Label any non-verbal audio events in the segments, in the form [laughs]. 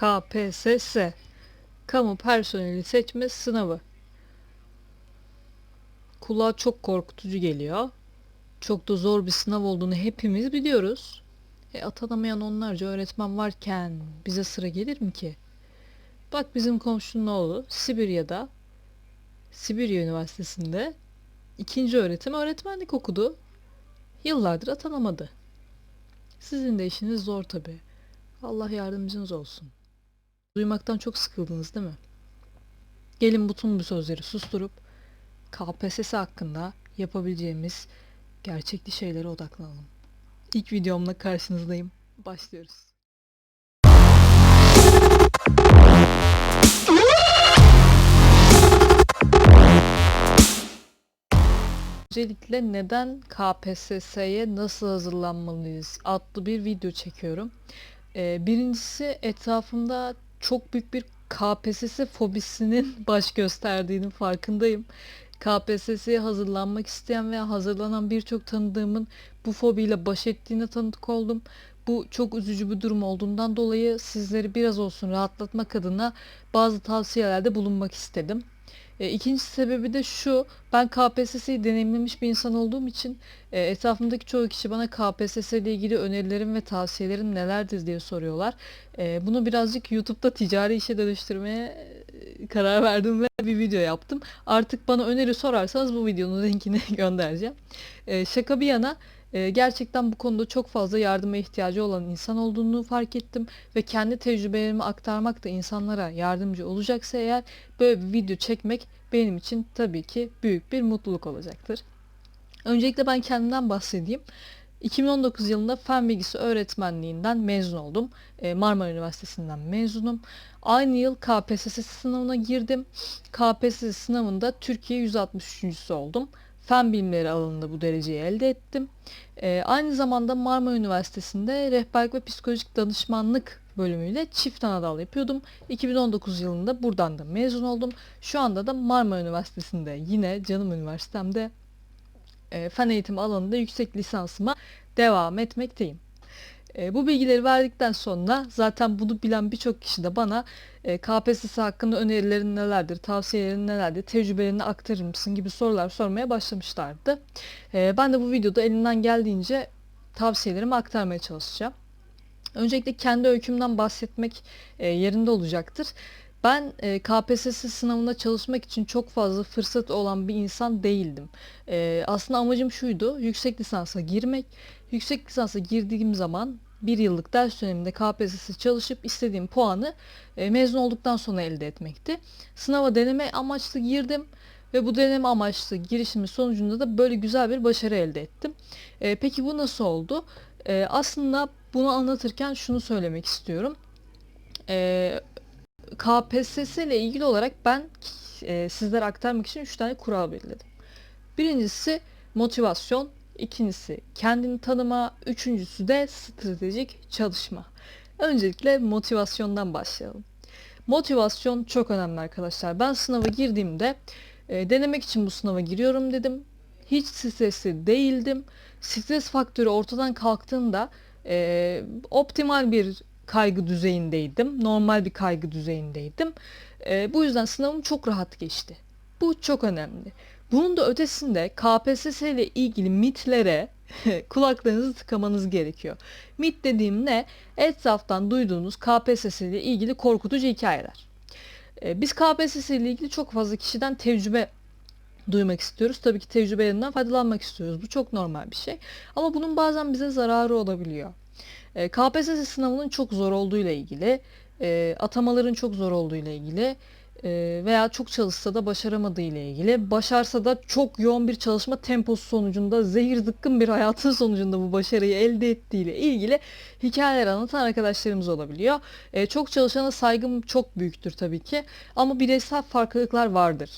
KPSS Kamu Personeli Seçme Sınavı Kulağa çok korkutucu geliyor. Çok da zor bir sınav olduğunu hepimiz biliyoruz. E, atanamayan onlarca öğretmen varken bize sıra gelir mi ki? Bak bizim komşunun oğlu Sibirya'da Sibirya Üniversitesi'nde ikinci öğretim öğretmenlik okudu. Yıllardır atanamadı. Sizin de işiniz zor tabi. Allah yardımcınız olsun. Duymaktan çok sıkıldınız değil mi? Gelin bütün bu sözleri susturup KPSS hakkında yapabileceğimiz gerçekli şeylere odaklanalım. İlk videomla karşınızdayım. Başlıyoruz. Öncelikle neden KPSS'ye nasıl hazırlanmalıyız adlı bir video çekiyorum. Ee, birincisi etrafımda çok büyük bir KPSS fobisinin [laughs] baş gösterdiğinin farkındayım. KPSS'ye hazırlanmak isteyen veya hazırlanan birçok tanıdığımın bu fobiyle baş ettiğine tanık oldum. Bu çok üzücü bir durum olduğundan dolayı sizleri biraz olsun rahatlatmak adına bazı tavsiyelerde bulunmak istedim. E, ikinci sebebi de şu, ben KPSS'yi deneyimlemiş bir insan olduğum için e, etrafımdaki çoğu kişi bana KPSS ile ilgili önerilerim ve tavsiyelerim nelerdir diye soruyorlar. E, bunu birazcık YouTube'da ticari işe dönüştürmeye e, karar verdim ve bir video yaptım. Artık bana öneri sorarsanız bu videonun [laughs] linkini göndereceğim. E, şaka bir yana e, gerçekten bu konuda çok fazla yardıma ihtiyacı olan insan olduğunu fark ettim ve kendi tecrübelerimi aktarmak da insanlara yardımcı olacaksa eğer böyle bir video çekmek benim için tabii ki büyük bir mutluluk olacaktır. Öncelikle ben kendimden bahsedeyim. 2019 yılında fen bilgisi öğretmenliğinden mezun oldum. E, Marmara Üniversitesi'nden mezunum. Aynı yıl KPSS sınavına girdim. KPSS sınavında Türkiye 163. oldum. Fen bilimleri alanında bu dereceyi elde ettim. Ee, aynı zamanda Marmara Üniversitesi'nde rehberlik ve psikolojik danışmanlık bölümüyle çift anadal yapıyordum. 2019 yılında buradan da mezun oldum. Şu anda da Marmara Üniversitesi'nde yine canım üniversitemde e, fen eğitimi alanında yüksek lisansıma devam etmekteyim. E, bu bilgileri verdikten sonra zaten bunu bilen birçok kişi de bana e, KPSS hakkında önerilerin nelerdir, tavsiyelerin nelerdir, tecrübelerini aktarır mısın gibi sorular sormaya başlamışlardı. E, ben de bu videoda elimden geldiğince tavsiyelerimi aktarmaya çalışacağım. Öncelikle kendi öykümden bahsetmek e, yerinde olacaktır. Ben e, KPSS sınavına çalışmak için çok fazla fırsat olan bir insan değildim. E, aslında amacım şuydu, yüksek lisansa girmek. Yüksek lisansa girdiğim zaman bir yıllık ders döneminde KPSS çalışıp istediğim puanı e, mezun olduktan sonra elde etmekti. Sınava deneme amaçlı girdim ve bu deneme amaçlı girişimin sonucunda da böyle güzel bir başarı elde ettim. E, peki bu nasıl oldu? E, aslında bunu anlatırken şunu söylemek istiyorum. E, KPSS ile ilgili olarak ben e, sizlere aktarmak için 3 tane kural belirledim. Birincisi motivasyon, ikincisi kendini tanıma, üçüncüsü de stratejik çalışma. Öncelikle motivasyondan başlayalım. Motivasyon çok önemli arkadaşlar. Ben sınava girdiğimde e, denemek için bu sınava giriyorum dedim. Hiç stresli değildim. Stres faktörü ortadan kalktığında e, optimal bir kaygı düzeyindeydim. Normal bir kaygı düzeyindeydim. E, bu yüzden sınavım çok rahat geçti. Bu çok önemli. Bunun da ötesinde KPSS ile ilgili mitlere [laughs] kulaklarınızı tıkamanız gerekiyor. Mit dediğim ne? Etraftan duyduğunuz KPSS ile ilgili korkutucu hikayeler. E, biz KPSS ile ilgili çok fazla kişiden tecrübe duymak istiyoruz. Tabii ki tecrübelerinden faydalanmak istiyoruz. Bu çok normal bir şey. Ama bunun bazen bize zararı olabiliyor. E, KPSS sınavının çok zor olduğu ile ilgili, e, atamaların çok zor olduğu ile ilgili veya çok çalışsa da başaramadığı ile ilgili, başarsa da çok yoğun bir çalışma temposu sonucunda zehir zıkkın bir hayatın [laughs] sonucunda bu başarıyı elde ettiği ile ilgili hikayeler anlatan arkadaşlarımız olabiliyor. E, çok çalışana saygım çok büyüktür tabii ki ama bireysel farklılıklar vardır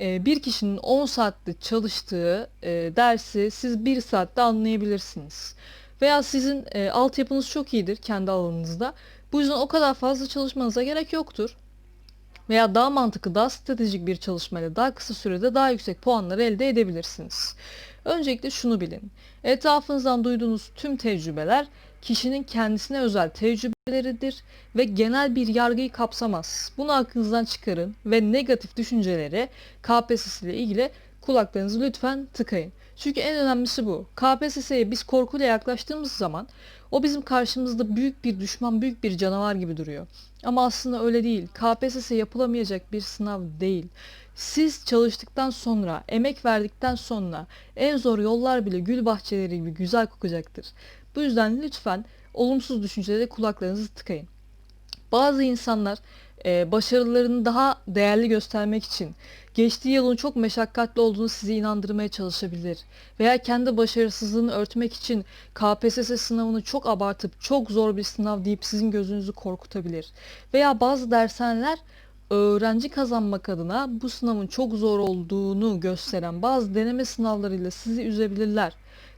e, bir kişinin 10 saatte çalıştığı e, dersi siz 1 saatte anlayabilirsiniz. Veya sizin e, altyapınız çok iyidir kendi alanınızda. Bu yüzden o kadar fazla çalışmanıza gerek yoktur. Veya daha mantıklı, daha stratejik bir çalışmayla daha kısa sürede daha yüksek puanları elde edebilirsiniz. Öncelikle şunu bilin. Etrafınızdan duyduğunuz tüm tecrübeler kişinin kendisine özel tecrübeleridir ve genel bir yargıyı kapsamaz. Bunu aklınızdan çıkarın ve negatif düşünceleri KPSS ile ilgili kulaklarınızı lütfen tıkayın. Çünkü en önemlisi bu. KPSS'ye biz korkuyla yaklaştığımız zaman o bizim karşımızda büyük bir düşman, büyük bir canavar gibi duruyor. Ama aslında öyle değil. KPSS yapılamayacak bir sınav değil. Siz çalıştıktan sonra, emek verdikten sonra en zor yollar bile gül bahçeleri gibi güzel kokacaktır. Bu yüzden lütfen olumsuz düşüncelere kulaklarınızı tıkayın. Bazı insanlar e, başarılarını daha değerli göstermek için geçtiği yılın çok meşakkatli olduğunu size inandırmaya çalışabilir. Veya kendi başarısızlığını örtmek için KPSS sınavını çok abartıp çok zor bir sınav deyip sizin gözünüzü korkutabilir. Veya bazı dershaneler öğrenci kazanmak adına bu sınavın çok zor olduğunu gösteren bazı deneme sınavlarıyla sizi üzebilirler.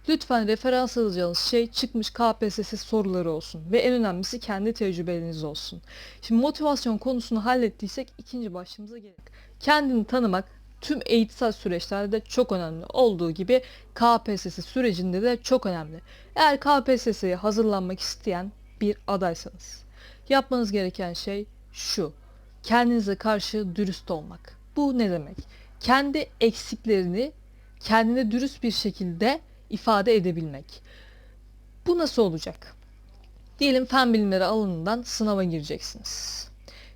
Lütfen referans alacağınız şey çıkmış KPSS soruları olsun ve en önemlisi kendi tecrübeleriniz olsun. Şimdi motivasyon konusunu hallettiysek ikinci başlığımıza gelelim. Kendini tanımak tüm eğitsel süreçlerde de çok önemli olduğu gibi KPSS sürecinde de çok önemli. Eğer KPSS'ye hazırlanmak isteyen bir adaysanız yapmanız gereken şey şu. Kendinize karşı dürüst olmak. Bu ne demek? Kendi eksiklerini kendine dürüst bir şekilde ifade edebilmek. Bu nasıl olacak? Diyelim fen bilimleri alanından sınava gireceksiniz.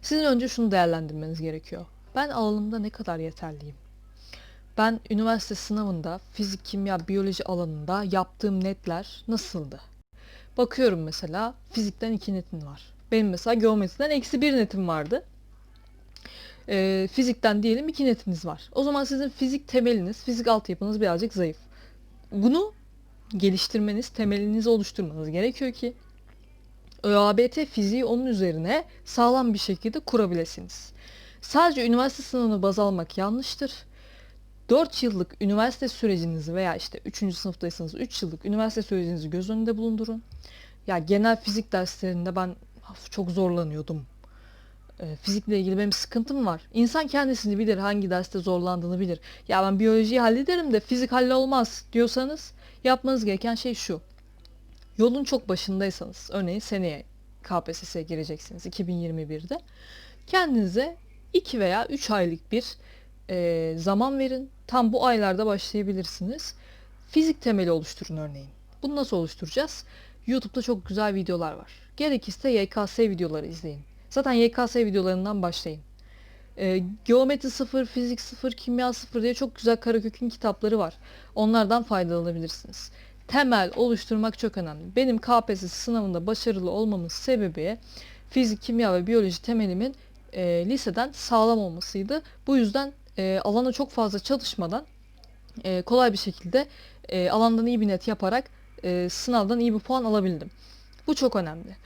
Sizin önce şunu değerlendirmeniz gerekiyor. Ben alanımda ne kadar yeterliyim? Ben üniversite sınavında fizik, kimya, biyoloji alanında yaptığım netler nasıldı? Bakıyorum mesela fizikten iki netin var. Benim mesela geometriden eksi bir netim vardı. Ee, fizikten diyelim iki netiniz var. O zaman sizin fizik temeliniz, fizik altyapınız birazcık zayıf. Bunu geliştirmeniz, temelinizi oluşturmanız gerekiyor ki ÖABT fiziği onun üzerine sağlam bir şekilde kurabilirsiniz. Sadece üniversite sınavını baz almak yanlıştır. 4 yıllık üniversite sürecinizi veya işte 3. sınıftaysanız 3 yıllık üniversite sürecinizi göz önünde bulundurun. Ya genel fizik derslerinde ben çok zorlanıyordum. E, fizikle ilgili benim sıkıntım var. İnsan kendisini bilir, hangi derste zorlandığını bilir. Ya ben biyolojiyi hallederim de fizik hallolmaz diyorsanız yapmanız gereken şey şu. Yolun çok başındaysanız, örneğin seneye KPSS'ye gireceksiniz 2021'de. Kendinize 2 veya 3 aylık bir e, zaman verin. Tam bu aylarda başlayabilirsiniz. Fizik temeli oluşturun örneğin. Bunu nasıl oluşturacağız? YouTube'da çok güzel videolar var. Gerekirse YKS videoları izleyin. Zaten YKS videolarından başlayın. E, Geometri 0, Fizik 0, Kimya 0 diye çok güzel Karakök'ün kitapları var. Onlardan faydalanabilirsiniz. Temel oluşturmak çok önemli. Benim KPSS sınavında başarılı olmamın sebebi fizik, kimya ve biyoloji temelimin e, liseden sağlam olmasıydı. Bu yüzden e, alana çok fazla çalışmadan e, kolay bir şekilde e, alandan iyi bir net yaparak e, sınavdan iyi bir puan alabildim. Bu çok önemli.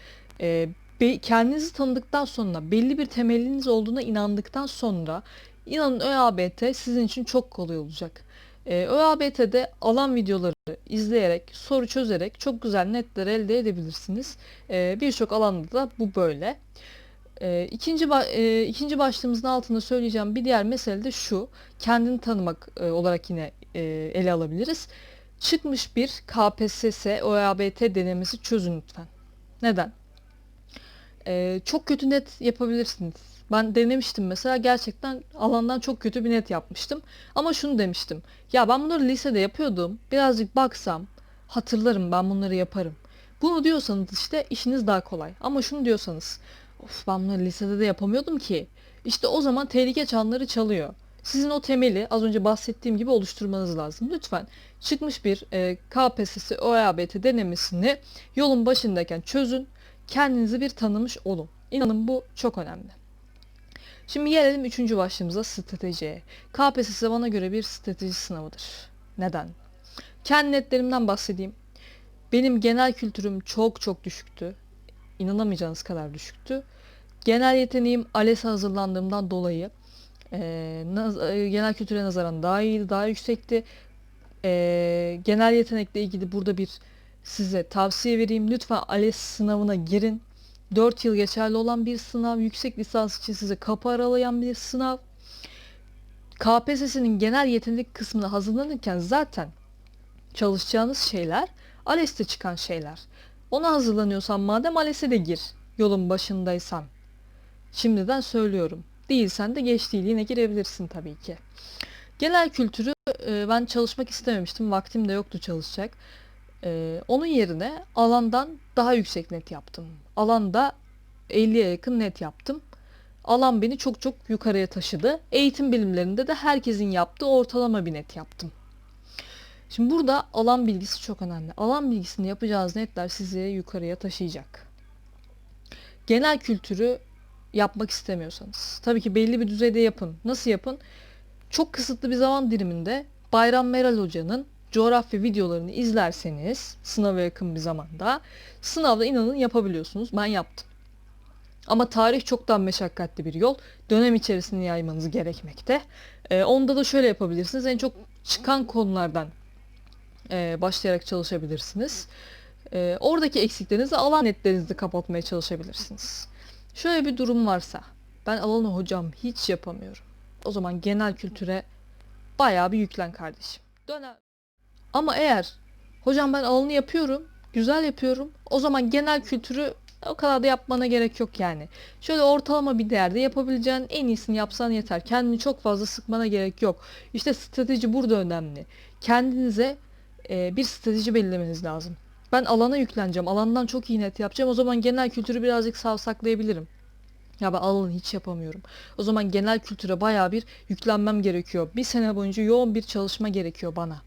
E, be, kendinizi tanıdıktan sonra belli bir temeliniz olduğuna inandıktan sonra inanın ÖABT sizin için çok kolay olacak. Ee, ÖABT'de alan videoları izleyerek, soru çözerek çok güzel netler elde edebilirsiniz. Ee, Birçok alanda da bu böyle. Ee, ikinci, e, ikinci başlığımızın altında söyleyeceğim bir diğer mesele de şu. Kendini tanımak e, olarak yine e, ele alabiliriz. Çıkmış bir KPSS ÖABT denemesi çözün lütfen. Neden? Ee, çok kötü net yapabilirsiniz. Ben denemiştim mesela gerçekten alandan çok kötü bir net yapmıştım. Ama şunu demiştim. Ya ben bunları lisede yapıyordum. Birazcık baksam hatırlarım ben bunları yaparım. Bunu diyorsanız işte işiniz daha kolay. Ama şunu diyorsanız of ben bunları lisede de yapamıyordum ki. İşte o zaman tehlike çanları çalıyor. Sizin o temeli az önce bahsettiğim gibi oluşturmanız lazım. Lütfen çıkmış bir e, KPSS OEABT denemesini yolun başındayken çözün. Kendinizi bir tanımış olun. İnanın bu çok önemli. Şimdi gelelim üçüncü başlığımıza stratejiye. KPSS bana göre bir strateji sınavıdır. Neden? Kendi netlerimden bahsedeyim. Benim genel kültürüm çok çok düşüktü. İnanamayacağınız kadar düşüktü. Genel yeteneğim ALES'e hazırlandığımdan dolayı e, genel kültüre nazaran daha iyiydi, daha yüksekti. E, genel yetenekle ilgili burada bir size tavsiye vereyim. Lütfen ALES sınavına girin. 4 yıl geçerli olan bir sınav, yüksek lisans için size kapı aralayan bir sınav. KPSS'nin genel yetenek kısmına hazırlanırken zaten çalışacağınız şeyler ALES'te çıkan şeyler. Ona hazırlanıyorsan madem ALES'e de gir. Yolun başındaysan. Şimdiden söylüyorum. Değilsen de geç değil yine girebilirsin tabii ki. Genel kültürü e, ben çalışmak istememiştim. Vaktim de yoktu çalışacak. E, onun yerine alandan daha yüksek net yaptım. Alanda 50'ye yakın net yaptım. Alan beni çok çok yukarıya taşıdı. Eğitim bilimlerinde de herkesin yaptığı ortalama bir net yaptım. Şimdi burada alan bilgisi çok önemli. Alan bilgisini yapacağınız netler sizi yukarıya taşıyacak. Genel kültürü yapmak istemiyorsanız. Tabii ki belli bir düzeyde yapın. Nasıl yapın? Çok kısıtlı bir zaman diliminde Bayram Meral Hoca'nın coğrafya videolarını izlerseniz sınava yakın bir zamanda sınavda inanın yapabiliyorsunuz. Ben yaptım. Ama tarih çoktan meşakkatli bir yol. Dönem içerisinde yaymanız gerekmekte. Ee, onda da şöyle yapabilirsiniz. En çok çıkan konulardan e, başlayarak çalışabilirsiniz. E, oradaki eksiklerinizi alan netlerinizde kapatmaya çalışabilirsiniz. Şöyle bir durum varsa ben alanı hocam hiç yapamıyorum. O zaman genel kültüre bayağı bir yüklen kardeşim. Dönem. Ama eğer hocam ben alanı yapıyorum, güzel yapıyorum. O zaman genel kültürü o kadar da yapmana gerek yok yani. Şöyle ortalama bir değerde yapabileceğin en iyisini yapsan yeter. Kendini çok fazla sıkmana gerek yok. İşte strateji burada önemli. Kendinize e, bir strateji belirlemeniz lazım. Ben alana yükleneceğim. Alandan çok iyi net yapacağım. O zaman genel kültürü birazcık savsaklayabilirim. Ya ben alanı hiç yapamıyorum. O zaman genel kültüre baya bir yüklenmem gerekiyor. Bir sene boyunca yoğun bir çalışma gerekiyor bana.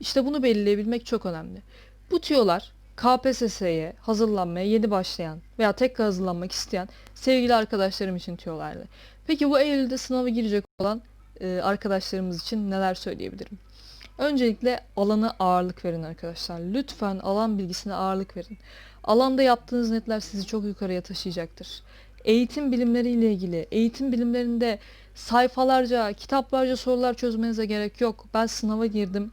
İşte bunu belirleyebilmek çok önemli. Bu tüyolar KPSS'ye hazırlanmaya yeni başlayan veya tekrar hazırlanmak isteyen sevgili arkadaşlarım için tüyolardı. Peki bu Eylül'de sınava girecek olan e, arkadaşlarımız için neler söyleyebilirim? Öncelikle alana ağırlık verin arkadaşlar. Lütfen alan bilgisine ağırlık verin. Alanda yaptığınız netler sizi çok yukarıya taşıyacaktır. Eğitim bilimleriyle ilgili, eğitim bilimlerinde sayfalarca, kitaplarca sorular çözmenize gerek yok. Ben sınava girdim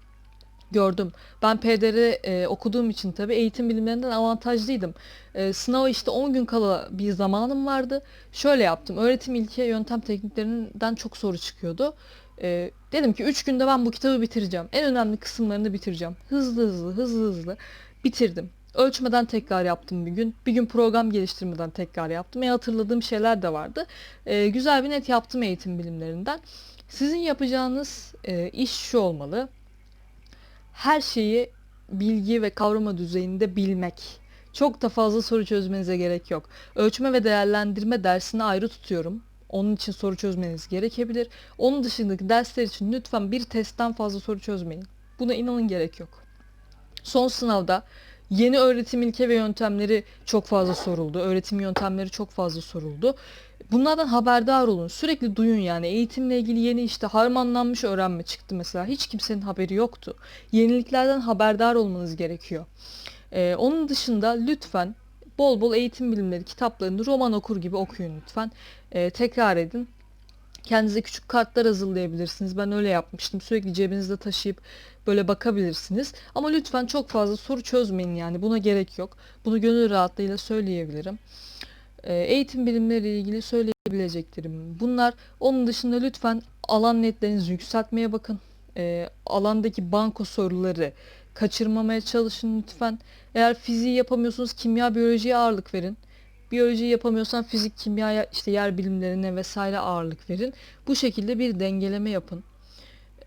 gördüm. Ben PDR e, okuduğum için tabii eğitim bilimlerinden avantajlıydım. E, sınava işte 10 gün kala bir zamanım vardı. Şöyle yaptım. Öğretim ilke yöntem tekniklerinden çok soru çıkıyordu. E, dedim ki 3 günde ben bu kitabı bitireceğim. En önemli kısımlarını bitireceğim. Hızlı hızlı hızlı hızlı bitirdim. Ölçmeden tekrar yaptım bir gün. Bir gün program geliştirmeden tekrar yaptım. E hatırladığım şeyler de vardı. E, güzel bir net yaptım eğitim bilimlerinden. Sizin yapacağınız e, iş şu olmalı her şeyi bilgi ve kavrama düzeyinde bilmek. Çok da fazla soru çözmenize gerek yok. Ölçme ve değerlendirme dersini ayrı tutuyorum. Onun için soru çözmeniz gerekebilir. Onun dışındaki dersler için lütfen bir testten fazla soru çözmeyin. Buna inanın gerek yok. Son sınavda yeni öğretim ilke ve yöntemleri çok fazla soruldu. Öğretim yöntemleri çok fazla soruldu. Bunlardan haberdar olun. Sürekli duyun yani. Eğitimle ilgili yeni işte harmanlanmış öğrenme çıktı mesela. Hiç kimsenin haberi yoktu. Yeniliklerden haberdar olmanız gerekiyor. Ee, onun dışında lütfen bol bol eğitim bilimleri kitaplarını roman okur gibi okuyun lütfen. Ee, tekrar edin. Kendinize küçük kartlar hazırlayabilirsiniz. Ben öyle yapmıştım. Sürekli cebinizde taşıyıp böyle bakabilirsiniz. Ama lütfen çok fazla soru çözmeyin yani. Buna gerek yok. Bunu gönül rahatlığıyla söyleyebilirim. Ee, eğitim bilimleri ilgili söyleyebileceklerim bunlar. Onun dışında lütfen alan netlerinizi yükseltmeye bakın. E, alandaki banko soruları kaçırmamaya çalışın lütfen. Eğer fiziği yapamıyorsunuz kimya biyolojiye ağırlık verin. Biyolojiyi yapamıyorsan fizik, kimya, işte yer bilimlerine vesaire ağırlık verin. Bu şekilde bir dengeleme yapın.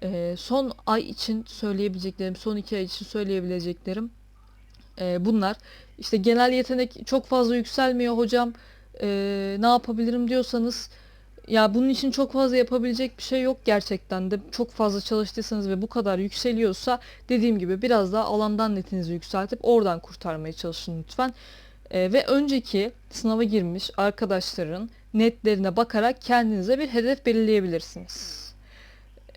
E, son ay için söyleyebileceklerim, son iki ay için söyleyebileceklerim e, bunlar. İşte genel yetenek çok fazla yükselmiyor hocam. E, ne yapabilirim diyorsanız ya bunun için çok fazla yapabilecek bir şey yok gerçekten de. Çok fazla çalıştıysanız ve bu kadar yükseliyorsa dediğim gibi biraz daha alandan netinizi yükseltip oradan kurtarmaya çalışın lütfen. E, ve önceki sınava girmiş arkadaşların netlerine bakarak kendinize bir hedef belirleyebilirsiniz.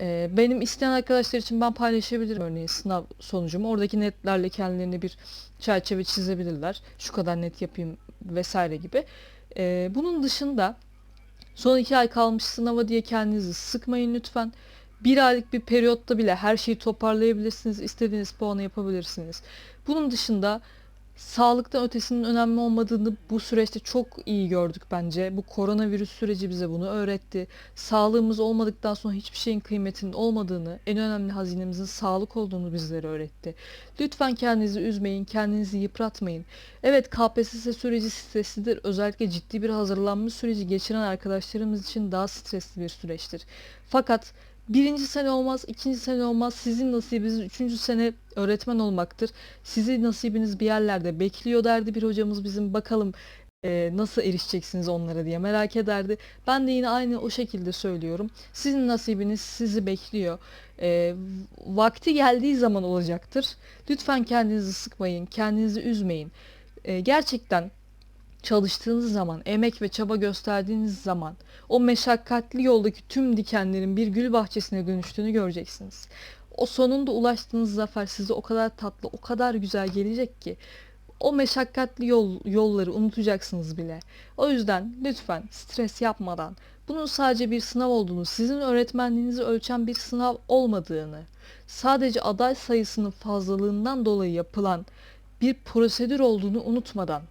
Ee, benim isteyen arkadaşlar için ben paylaşabilirim örneğin sınav sonucumu. Oradaki netlerle kendilerine bir çerçeve çizebilirler. Şu kadar net yapayım vesaire gibi. Ee, bunun dışında son iki ay kalmış sınava diye kendinizi sıkmayın lütfen. Bir aylık bir periyotta bile her şeyi toparlayabilirsiniz. istediğiniz puanı yapabilirsiniz. Bunun dışında sağlıktan ötesinin önemli olmadığını bu süreçte çok iyi gördük bence. Bu koronavirüs süreci bize bunu öğretti. Sağlığımız olmadıktan sonra hiçbir şeyin kıymetinin olmadığını, en önemli hazinemizin sağlık olduğunu bizlere öğretti. Lütfen kendinizi üzmeyin, kendinizi yıpratmayın. Evet KPSS süreci streslidir. Özellikle ciddi bir hazırlanma süreci geçiren arkadaşlarımız için daha stresli bir süreçtir. Fakat birinci sene olmaz, ikinci sene olmaz. Sizin nasibiniz üçüncü sene öğretmen olmaktır. Sizi nasibiniz bir yerlerde bekliyor derdi bir hocamız bizim. Bakalım e, nasıl erişeceksiniz onlara diye merak ederdi. Ben de yine aynı o şekilde söylüyorum. Sizin nasibiniz sizi bekliyor. E, vakti geldiği zaman olacaktır. Lütfen kendinizi sıkmayın, kendinizi üzmeyin. E, gerçekten çalıştığınız zaman, emek ve çaba gösterdiğiniz zaman o meşakkatli yoldaki tüm dikenlerin bir gül bahçesine dönüştüğünü göreceksiniz. O sonunda ulaştığınız zafer size o kadar tatlı, o kadar güzel gelecek ki o meşakkatli yol, yolları unutacaksınız bile. O yüzden lütfen stres yapmadan bunun sadece bir sınav olduğunu, sizin öğretmenliğinizi ölçen bir sınav olmadığını, sadece aday sayısının fazlalığından dolayı yapılan bir prosedür olduğunu unutmadan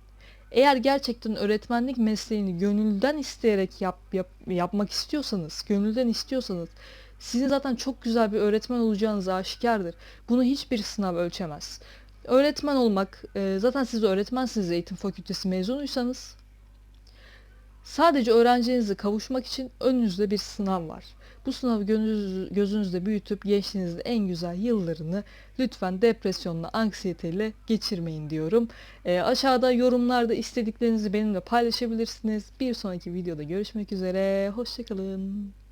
eğer gerçekten öğretmenlik mesleğini gönülden isteyerek yap, yap, yapmak istiyorsanız, gönülden istiyorsanız sizin zaten çok güzel bir öğretmen olacağınız aşikardır. Bunu hiçbir sınav ölçemez. Öğretmen olmak, zaten siz öğretmensiniz eğitim fakültesi mezunuysanız sadece öğrencinize kavuşmak için önünüzde bir sınav var. Bu sınavı gözünüz, gözünüzde büyütüp gençliğinizde en güzel yıllarını lütfen depresyonla, anksiyeteyle geçirmeyin diyorum. E, aşağıda yorumlarda istediklerinizi benimle paylaşabilirsiniz. Bir sonraki videoda görüşmek üzere. Hoşçakalın.